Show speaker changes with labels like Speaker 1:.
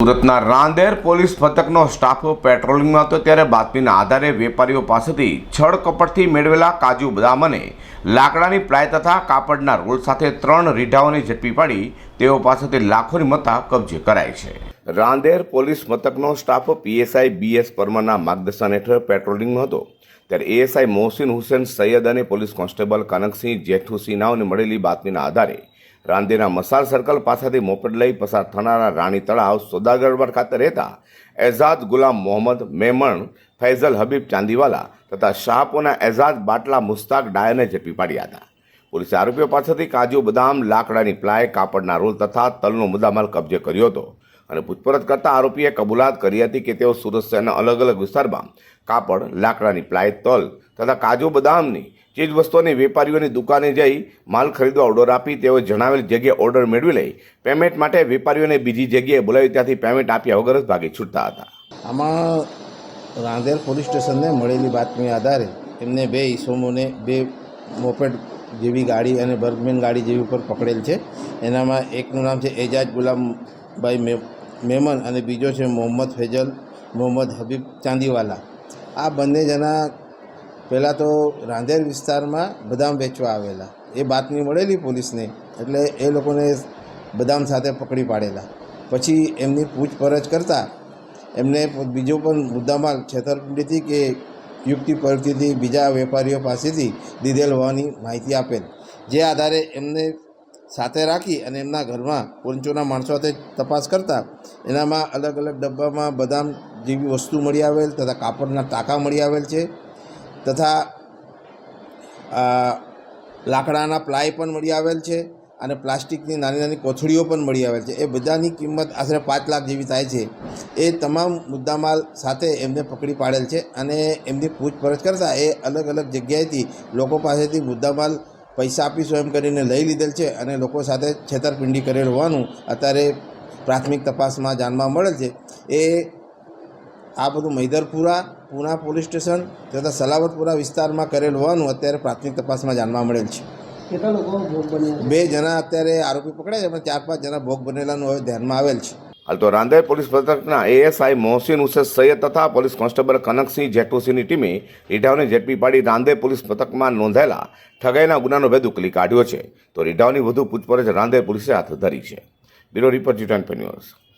Speaker 1: સુરતના રાંદેર પોલીસ મથકનો સ્ટાફ પેટ્રોલિંગમાં હતો ત્યારે બાતમીના આધારે વેપારીઓ પાસેથી છળ કપટથી મેળવેલા કાજુ બદામ અને લાકડાની પ્લાય તથા કાપડના રોલ સાથે ત્રણ રીઢાઓને ઝડપી પાડી તેઓ પાસેથી લાખોની મતા કબજે કરાય છે. રાંદેર પોલીસ મથકનો સ્ટાફ પીએસઆઈ બીએસ પરમાના માર્ગદર્શન હેઠળ પેટ્રોલિંગમાં હતો. ત્યારે એએસઆઈ મોહસિન હુસેન સૈયદ અને પોલીસ કોન્સ્ટેબલ કનકસિંહ જેઠુસિંહ નાઓને મળેલી બાતમીના આધારે રાંદેરના મસાલ સર્કલ પાસેથી મોપેડ લઈ પસાર થનારા રાણી તળાવ સોદાગરવડ ખાતે રહેતા એઝાદ ગુલામ મોહમ્મદ મેમણ, ફૈઝલ હબીબ ચાંદીવાલા તથા શાહપુરના એઝાદ બાટલા મુસ્તાક ડાયરને ઝડપી પાડ્યા હતા. પોલીસે આરોપીઓ પાસેથી કાજુ, બદામ, લાકડાની પ્લાય, કાપડના રોલ તથા તલનો મુદ્દામાલ કબજે કર્યો હતો અને પૂછપરછ કરતા આરોપીએ કબૂલાત કરી હતી કે તેઓ સુરત શહેરના અલગ અલગ વિસ્તારમાં કાપડ, લાકડાની પ્લાય, તલ તથા કાજુ, બદામની ચીજ વસ્તુઓની વેપારીઓની દુકાને જઈ માલ ખરીદવા ઓર્ડર આપી તેઓ જણાવેલ જગ્યાએ ઓર્ડર મેળવી લઈ પેમેન્ટ માટે વેપારીઓને બીજી જગ્યાએ બોલાવી, ત્યાંથી પેમેન્ટ આપ્યા વગર જ ભાગી છૂટતા હતા.
Speaker 2: આમાં રાંદેર પોલીસ સ્ટેશનને મળેલી બાતમી આધારે એમને બે ઈસમોને, બે મોપેડ જેવી ગાડી અને બર્ગમેન ગાડી જેવી ઉપર પકડેલ છે. એનામાં એકનું નામ છે એજાજ ગુલામભાઈ મેમન અને બીજો છે મોહમ્મદ ફેજલ, મોહમ્મદ હબીબ ચાંદીવાલા. આ બંને જણા પહેલાં તો રાંદેર વિસ્તારમાં બદામ વેચવા આવેલા. એ બાતમી મળેલી પોલીસને, એટલે એ લોકોને બદામ સાથે પકડી પાડેલા. પછી એમની પૂછપરછ કરતાં એમને બીજો પણ મુદ્દામાલ છેતરપિંડીથી કે યુક્તિ પરથી બીજા વેપારીઓ પાસેથી લીધેલ હોવાની માહિતી આપેલ. જે આધારે એમને સાથે રાખી અને એમના ઘરમાં પંચોના માણસો સાથે તપાસ કરતા એનામાં અલગ અલગ ડબ્બામાં બદામ જેવી વસ્તુ મળી આવેલ તથા કાપડના ટાંકા મળી આવેલ છે. તથા લાકડાના પ્લાય પણ મળી આવેલ છે અને પ્લાસ્ટિકની નાની નાની કોથળીઓ પણ મળી આવેલ છે. એ બધાની કિંમત આશરે પાંચ લાખ જેવી થાય છે. એ તમામ મુદ્દામાલ સાથે એમને પકડી પાડેલ છે અને એમની પૂછપરછ કરતાં એ અલગ અલગ જગ્યાએથી લોકો પાસેથી મુદ્દામાલ પૈસા આપીશું એમ કરીને લઈ લીધેલ છે અને લોકો સાથે છેતરપિંડી કરેલ હોવાનું અત્યારે પ્રાથમિક તપાસમાં જાણવા મળેલ છે. એ આ બધું મૈદરપુરા પૂના પોલીસ સ્ટેશન તથા સલાવતપુરા વિસ્તારમાં કરેલ હોવાનું અત્યારે પ્રાથમિક તપાસમાં જાણવા મળેલ છે.
Speaker 3: કેટલા લોકો ભોગ બન્યા
Speaker 2: બે જણા અત્યારે આરોપી પકડાયા છે પણ ચાર પાંચ જણા ભોગ બનેલાનું હવે ધ્યાનમાં આવેલ છે.
Speaker 1: હાલ તો રાંદેર પોલીસ મથકના એએસઆઈ મોહસિન હુસેન સૈયદ તથા પોલીસ કોન્સ્ટેબલ કનકસિંહ જેટુસિંહની ટીમે રીઢાવને ઝડપી પાડી રાંદેર પોલીસ મથકમાં નોંધાયેલા ઠગાઈના ગુનાનો ભેદ ઉકલી કાઢ્યો છે. તો રીઢાઓની વધુ પૂછપરછ રાંદેર પોલીસે હાથ ધરી છે. Bureau report G twenty news.